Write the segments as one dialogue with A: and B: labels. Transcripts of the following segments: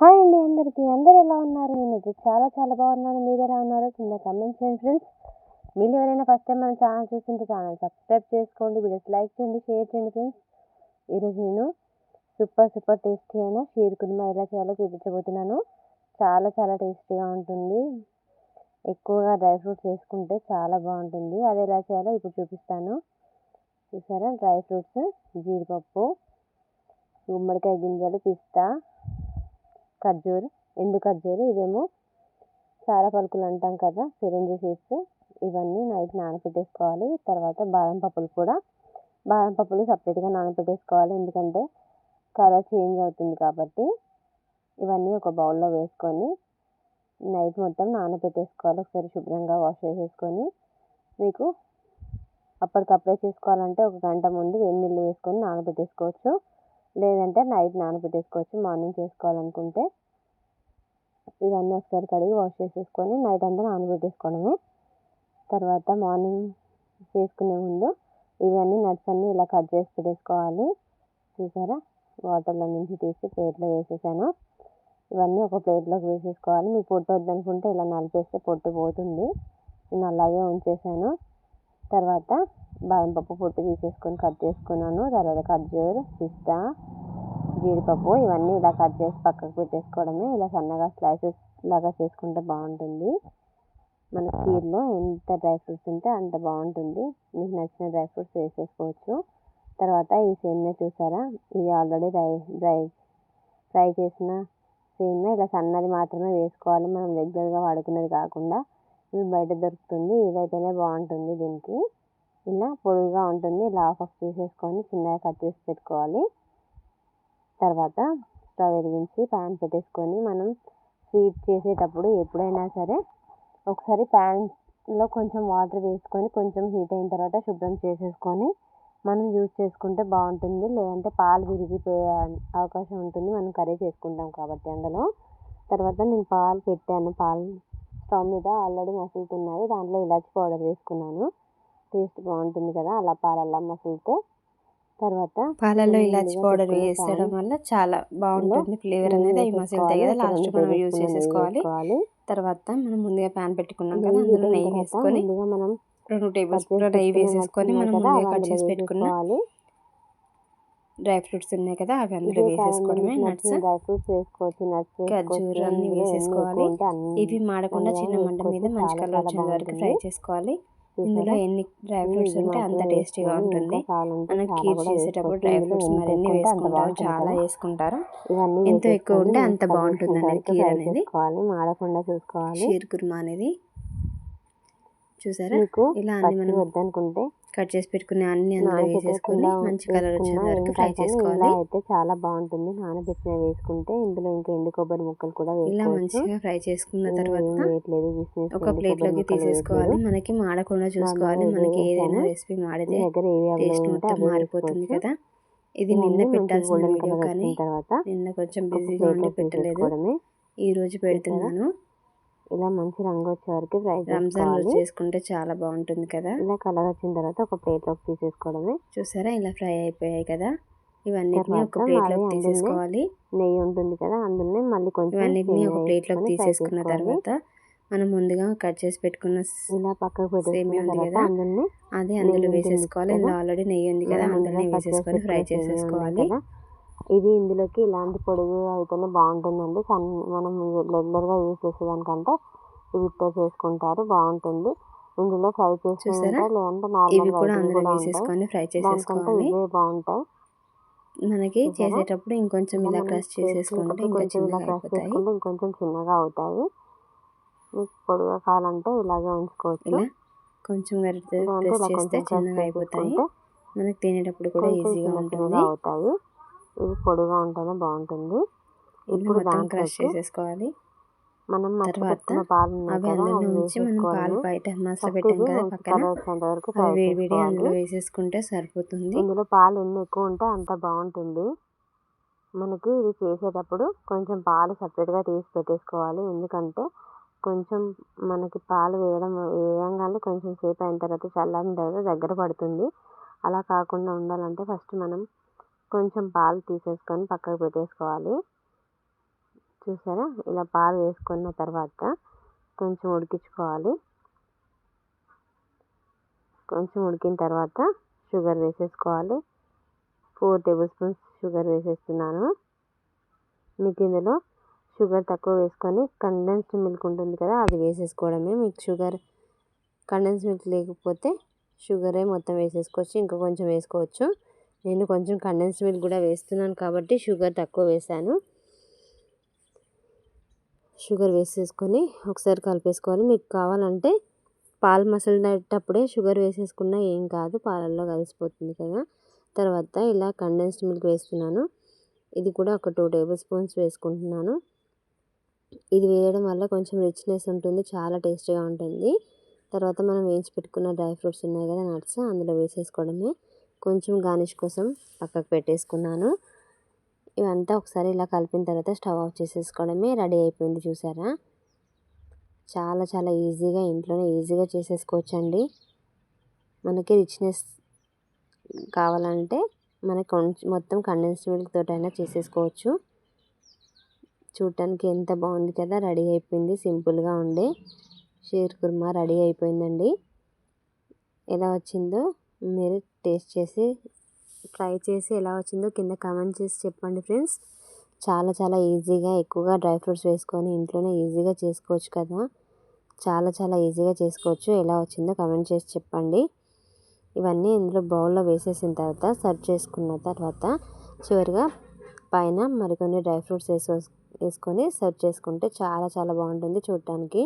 A: Hi అండి అందరికీ. అందరు ఎలా ఉన్నారు? నేనైతే చాలా చాలా బాగున్నాను. మీరు ఎలా ఉన్నారు? కింద కమెంట్స్ చేయండి ఫ్రెండ్స్ మీరు ఎవరైనా ఫస్ట్ టైం మన ఛానల్ చూస్తుంటే ఛానల్ సబ్స్క్రైబ్ చేసుకోండి వీడియోస్ లైక్ చేయండి షేర్ చేయండి ఫ్రెండ్స్ ఈరోజు నేను సూపర్ సూపర్ టేస్టీ అయిన షీర్ కుర్మా ఎలా చేయాలో చూపించబోతున్నాను. చాలా చాలా టేస్టీగా ఉంటుంది. ఎక్కువగా డ్రై ఫ్రూట్స్ వేసుకుంటే చాలా బాగుంటుంది. అది ఎలా చేయాలో ఇప్పుడు చూపిస్తాను. చూసారా? డ్రై ఫ్రూట్స్ జీడిపప్పు గుమ్మడికాయ గింజలు పిస్తా ఖర్జూర్ ఎండు ఖర్జూరు ఇవేమో చార పలుకులు అంటాం కదా సిరంజి సీడ్స్ ఇవన్నీ నైట్ నానబెట్టేసుకోవాలి తర్వాత బాదం పప్పులు కూడా బాదం పప్పులు సపరేట్గా నానబెట్టేసుకోవాలి ఎందుకంటే కలర్ చేంజ్ అవుతుంది కాబట్టి ఇవన్నీ ఒక బౌల్లో వేసుకొని నైట్ మొత్తం నానబెట్టేసుకోవాలి ఒకసారి శుభ్రంగా వాష్ చేసేసుకొని మీకు అప్పటికప్పుడే చేసుకోవాలంటే ఒక గంట ముందు వేడి నీళ్ళు వేసుకొని నానబెట్టేసుకోవచ్చు లేదంటే నైట్ నానబెట్టేసుకోవచ్చు మార్నింగ్ చేసుకోవాలనుకుంటే. ఇవన్నీ ఒకసారి కడిగి వాష్ చేసేసుకొని నైట్ అంతా నానబెట్టేసుకోవడమే. తర్వాత మార్నింగ్ చేసుకునే ముందు ఇవన్నీ నట్స్ అన్నీ ఇలా కట్ చేసి పెట్టేసుకోవాలి. చూసారా? వాటర్లో నుంచి తీసి ప్లేట్లో వేసేసాను. ఇవన్నీ ఒక ప్లేట్లోకి వేసేసుకోవాలి. మీకు పొట్టు వద్దనుకుంటే ఇలా నలిపేస్తే పొట్టు పోతుంది. నేను అలాగే ఉంచేసాను. తర్వాత బాదం పప్పు పొట్టు తీసేసుకొని కట్ చేసుకున్నాను. తర్వాత ఖర్జూర్ పిస్తా జీడిపప్పు ఇవన్నీ ఇలా కట్ చేసి పక్కకు పెట్టేసుకోవడమే. ఇలా సన్నగా స్లైసెస్ లాగా చేసుకుంటే బాగుంటుంది. మన కీర్లో ఎంత డ్రై ఫ్రూట్స్ ఉంటే అంత బాగుంటుంది. మీకు నచ్చిన డ్రై ఫ్రూట్స్ వేసేసుకోవచ్చు. తర్వాత ఈ సేమ్యా చూసారా? ఇది ఆల్రెడీ డ్రై డ్రై ఫ్రై చేసిన సేమ్యా. ఇలా సన్నది మాత్రమే వేసుకోవాలి. మనం రెగ్యులర్గా వాడుకునేది కాకుండా. ఇది బయట దొరుకుతుంది. ఇదైతేనే బాగుంటుంది దీనికి. ఇలా పొడుగుగా ఉంటుంది. ఇలా ఆఫ్ ఆఫ్ చేసేసుకొని చిన్నగా కట్ చేసి పెట్టుకోవాలి. తర్వాత స్టవ్ వెలిగించి ప్యాన్ పెట్టేసుకొని మనం స్వీట్ చేసేటప్పుడు ఎప్పుడైనా సరే ఒకసారి ప్యాన్లో కొంచెం వాటర్ వేసుకొని కొంచెం హీట్ అయిన తర్వాత శుభ్రం చేసేసుకొని మనం యూజ్ చేసుకుంటే బాగుంటుంది. లేదంటే పాలు విరిగిపోయే అవకాశం ఉంటుంది. మనం కర్రీ చేసుకుంటాం కాబట్టి అందులో. తర్వాత నేను పాలు పెట్టాను. పాలు స్టవ్ మీద ఆల్రెడీ మసులుతున్నాయి. దాంట్లో ఇలాచి పౌడర్ వేసుకున్నాను. టేస్ట్ బాగుంటుంది కదా అలా పాలల్లా మసులితే. తర్వాత
B: పాలల్లో ఇలాచి పౌడర్ వేసడం వల్ల చాలా బాగుంటుంది. ఫ్లేవర్ అనేది అవి మసులుతాయి కదా లాస్ట్ మనం యూజ్ చేసేసుకోవాలి తర్వాత మనం ముందుగా ప్యాన్ పెట్టుకున్నాం కదా అందులో నెయ్యి వేసుకొని
A: మనం
B: రెండు టేబుల్ స్పూన్ నెయ్యి వేసేసుకొని మనం ముందుగా కట్ చేసి పెట్టుకున్న డ్రై ఫ్రూట్స్ ఉన్నాయి కదా అవి అందులో వేసేసుకోవడమే నట్స్
A: డ్రై ఫ్రూట్స్ వేసుకోవచ్చు నట్స్
B: ఖర్జూరు అన్ని వేసేసుకోవాలి. ఇవి మాడకుండా చిన్న మంట మీద మంచి కలర్ వచ్చేంత వరకు ఫ్రై చేసుకోవాలి. ఇందులో ఎన్ని డ్రై ఫ్రూట్స్ ఉంటే అంత టేస్టీగా ఉంటుంది. మనం కీర్ చేసేటప్పుడు డ్రై ఫ్రూట్స్ మరిన్ని వేసుకుంటారు చాలా వేసుకుంటారు. ఎంత ఎక్కువ ఉంటే అంత బాగుంటుంది అనేది కీర్ అనేది.
A: మాడకుండా చూసుకోవాలి.
B: షీర్ కుర్మా అనేది. చూసారా? ఇలా అన్ని మనం.
A: వద్దనుకుంటే
B: కట్ చేసి పెట్టుకునే అన్ని అందులో వేసేసుకొని మంచి కలర్ వచ్చేంత వరకు ఫ్రై చేసుకోవాలి.
A: ఇలా అయితే చాలా బాగుంటుంది. నానబెట్టిన వేసుకుంటే ఇందులో ఇంకా ఎండు కొబ్బరి ముక్కలు కూడా
B: ఇలా మంచిగా ఫ్రై చేసుకున్న తర్వాత ఒక ప్లేట్లోకి తీసేసుకోవాలి. మనకి మాడకుండా చూసుకోవాలి. మనకి ఏదైనా రెసిపీ మాడితే టేస్ట్ మొత్తం మారిపోతుంది కదా. ఇది నిన్న పెట్టాల్సిన వీడియో కానీ నిన్న కొంచెం బిజీగా ఉండి పెట్టలేదు. ఈ రోజు పెడుతున్నాను.
A: ఇలా మంచి రంగు వచ్చే వరకు ఫ్రై
B: రంజాన్ రోజు చేసుకుంటే చాలా బాగుంటుంది కదా?
A: ఇలా కలర్ వచ్చిన తర్వాత ఒక ప్లేట్లోకి తీసేసుకోవడమే.
B: చూసారా? ఇలా ఫ్రై అయిపోయాయి కదా? ఇవన్నిటిని ఒక ప్లేట్లోకి తీసేసుకోవాలి.
A: నెయ్యి ఉంటుంది కదా? అందులోనే మళ్ళీ కొంచెం
B: ఇవన్నిటిని ఒక ప్లేట్లోకి తీసేసుకున్న తర్వాత మనం ముందుగా కట్ చేసి పెట్టుకున్న
A: ఇలా పక్కకు
B: సేమియా ఉంది కదా? అది అందులో వేసేసుకోవాలి. ఇందులో ఆల్రెడీ నెయ్యి ఉంది కదా? అందులో వేసేసుకొని ఫ్రై చేసేసుకోవాలి.
A: ఇది ఇందులోకి ఇలాంటి పొడుగు అయితేనే బాగుంటుందండి. మనం రెగ్యులర్గా యూజ్ చేసేదానికంటే ఇవితో చేసుకుంటారు బాగుంటుంది. ఇందులో ఫ్రై చేసుకుంటే లేదంటే
B: ఇవి కూడా వేసేసుకొని ఫ్రై చేసేసుకోవాలి.
A: ఇవే బాగుంటాయి.
B: మనకి చేసేటప్పుడు ఇంకొంచెం ఇలా క్రష్ చేసేసుకుంటే ఇంకా చిన్నగా అయిపోతాయి.
A: ఇంకొంచెం చిన్నగా అవుతాయి. మీకు పొడుగా కావాలంటే ఇలాగే ఉంచుకోవచ్చు.
B: ఇలా కొంచెం గరిటె ప్రెస్ చేస్తే చిన్నగా అయిపోతాయి. మనకి తినేటప్పుడు కూడా ఈజీగా ఉంటుంది.
A: అవుతాయి. ఇది పొడిగా ఉంటేనే బాగుంటుంది.
B: ఇప్పుడు క్రష్ చేసేసుకోవాలి.
A: మనం
B: తర్వాత అవి అందులో ఉంచి మనం పాలు బయట మసలు పెట్టాం కదా పక్కన. వేడి వేడి అందులో వేసేసుకుంటే సరిపోతుంది.
A: ఇందులో పాలు ఎన్ని ఎక్కువ ఉంటే అంత బాగుంటుంది. మనకి ఇది చేసేటప్పుడు కొంచెం పాలు సపరేట్గా తీసి పెట్టేసుకోవాలి. ఎందుకంటే కొంచెం మనకి పాలు వేయడం వేయంగానే కొంచెం సేపు అయిన తర్వాత చల్లారిన తర్వాత దగ్గర పడుతుంది. అలా కాకుండా ఉండాలంటే ఫస్ట్ మనం కొంచెం పాలు తీసేసుకొని పక్కకు పెట్టేసుకోవాలి. చూసారా? ఇలా పాలు వేసుకున్న తర్వాత కొంచెం ఉడికించుకోవాలి. కొంచెం ఉడికిన తర్వాత షుగర్ వేసేసుకోవాలి. ఫోర్ టేబుల్ స్పూన్స్ షుగర్ వేసేస్తున్నాను. మీకు ఇందులో షుగర్ తక్కువ వేసుకొని కండెన్స్డ్ మిల్క్ ఉంటుంది కదా అది వేసేసుకోవడమే. మీకు షుగర్ కండెన్స్ మిల్క్ లేకపోతే షుగరే మొత్తం వేసేసుకోవచ్చు ఇంకా కొంచెం వేసుకోవచ్చు. నేను కొంచెం కండెన్స్ మిల్క్ కూడా వేస్తున్నాను కాబట్టి షుగర్ తక్కువ వేసాను షుగర్ వేసేసుకొని ఒకసారి కలిపేసుకోవాలి. మీకు కావాలంటే పాలు మసలినప్పుడే షుగర్ వేసేసుకున్నా ఏం కాదు పాలల్లో కలిసిపోతుంది కదా. తర్వాత ఇలా కండెన్స్డ్ మిల్క్ వేస్తున్నాను. ఇది కూడా ఒక టూ టేబుల్ స్పూన్స్ వేసుకుంటున్నాను. ఇది వేయడం వల్ల కొంచెం రిచ్నెస్ ఉంటుంది చాలా టేస్టీగా ఉంటుంది. తర్వాత మనం వేయించి పెట్టుకున్న డ్రై ఫ్రూట్స్ ఉన్నాయి కదా నట్స్ అందులో వేసేసుకోవడమే. కొంచెం గార్నిష్ కోసం పక్కకు పెట్టేసుకున్నాను. ఇవంతా ఒకసారి ఇలా కలిపిన తర్వాత స్టవ్ ఆఫ్ చేసేసుకోవడమే రెడీ అయిపోయింది చూసారా? చాలా చాలా ఈజీగా ఇంట్లోనే ఈజీగా చేసేసుకోవచ్చండి. మనకి రిచ్నెస్ కావాలంటే మనకి మొత్తం కండెన్స్ మిల్క్ తోటైనా చేసేసుకోవచ్చు. చూడటానికి ఎంత బాగుంది కదా రెడీ అయిపోయింది సింపుల్గా ఉండే షీర్ కుర్మా రెడీ అయిపోయిందండి. ఎలా వచ్చిందో మీరు టేస్ట్ చేసి ట్రై చేసి ఎలా వచ్చిందో కింద కామెంట్ చేసి చెప్పండి ఫ్రెండ్స్. చాలా చాలా ఈజీగా ఎక్కువగా డ్రై ఫ్రూట్స్ వేసుకొని ఇంట్లోనే ఈజీగా చేసుకోవచ్చు కదా. చాలా చాలా ఈజీగా చేసుకోవచ్చు. ఎలా వచ్చిందో కామెంట్ చేసి చెప్పండి. ఇవన్నీ ఇందులో బౌల్లో వేసేసిన తర్వాత సర్వ్ చేసుకున్న తర్వాత చివరిగా పైన మరికొన్ని డ్రై ఫ్రూట్స్ వేసు వేసుకొని సర్వ్ చేసుకుంటే చాలా చాలా బాగుంటుంది చూడటానికి.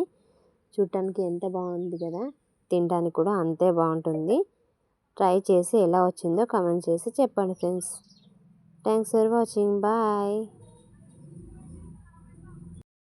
A: చూడటానికి ఎంత బాగుంది కదా. తినడానికి కూడా అంతే బాగుంటుంది. ట్రై చేసి ఎలా వచ్చిందో కామెంట్ చేసి చెప్పండి friends. Thanks for watching. Bye.